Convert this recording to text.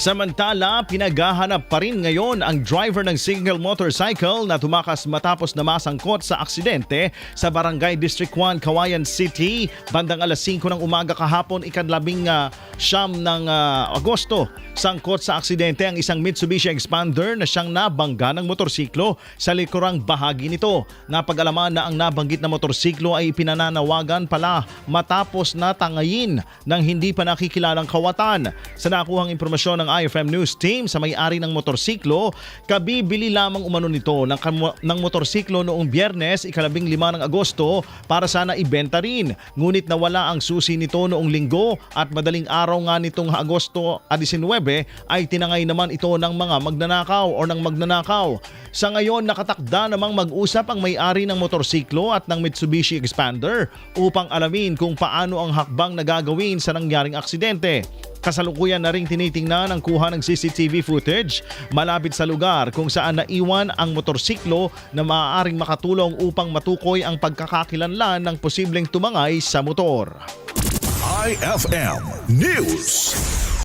Samantala, pinaghahanap pa rin ngayon ang driver ng single motorcycle na tumakas matapos na masangkot sa aksidente sa Barangay District 1, Kawayan City bandang alas 5 ng umaga kahapon ikanlabing uh, siyam ng ah, Agosto. Sangkot sa aksidente ang isang Mitsubishi Expander na siyang nabangga ng motorsiklo sa likurang bahagi nito. Napag-alaman na ang nabanggit na motorsiklo ay pinananawagan pala matapos na tangayin ng hindi pa nakikilalang kawatan. Sa nakuhang impormasyon ng IFM News Team sa may-ari ng motorsiklo, kabibili lamang umano nito ng, ng motorsiklo noong biyernes, ikalabing lima ng Agosto para sana ibenta rin. Ngunit nawala ang susi nito noong linggo at madaling araw nga nitong Agosto 19 ay tinangay naman ito ng mga magnanakaw o ng magnanakaw. Sa ngayon, nakatakda namang mag-usap ang may-ari ng motorsiklo at ng Mitsubishi Expander upang alamin kung paano ang hakbang na gagawin sa nangyaring aksidente. Kasalukuyan na ring tinitingnan ang kuha ng CCTV footage malapit sa lugar kung saan naiwan ang motorsiklo na maaaring makatulong upang matukoy ang pagkakakilanlan ng posibleng tumangay sa motor. IFM News.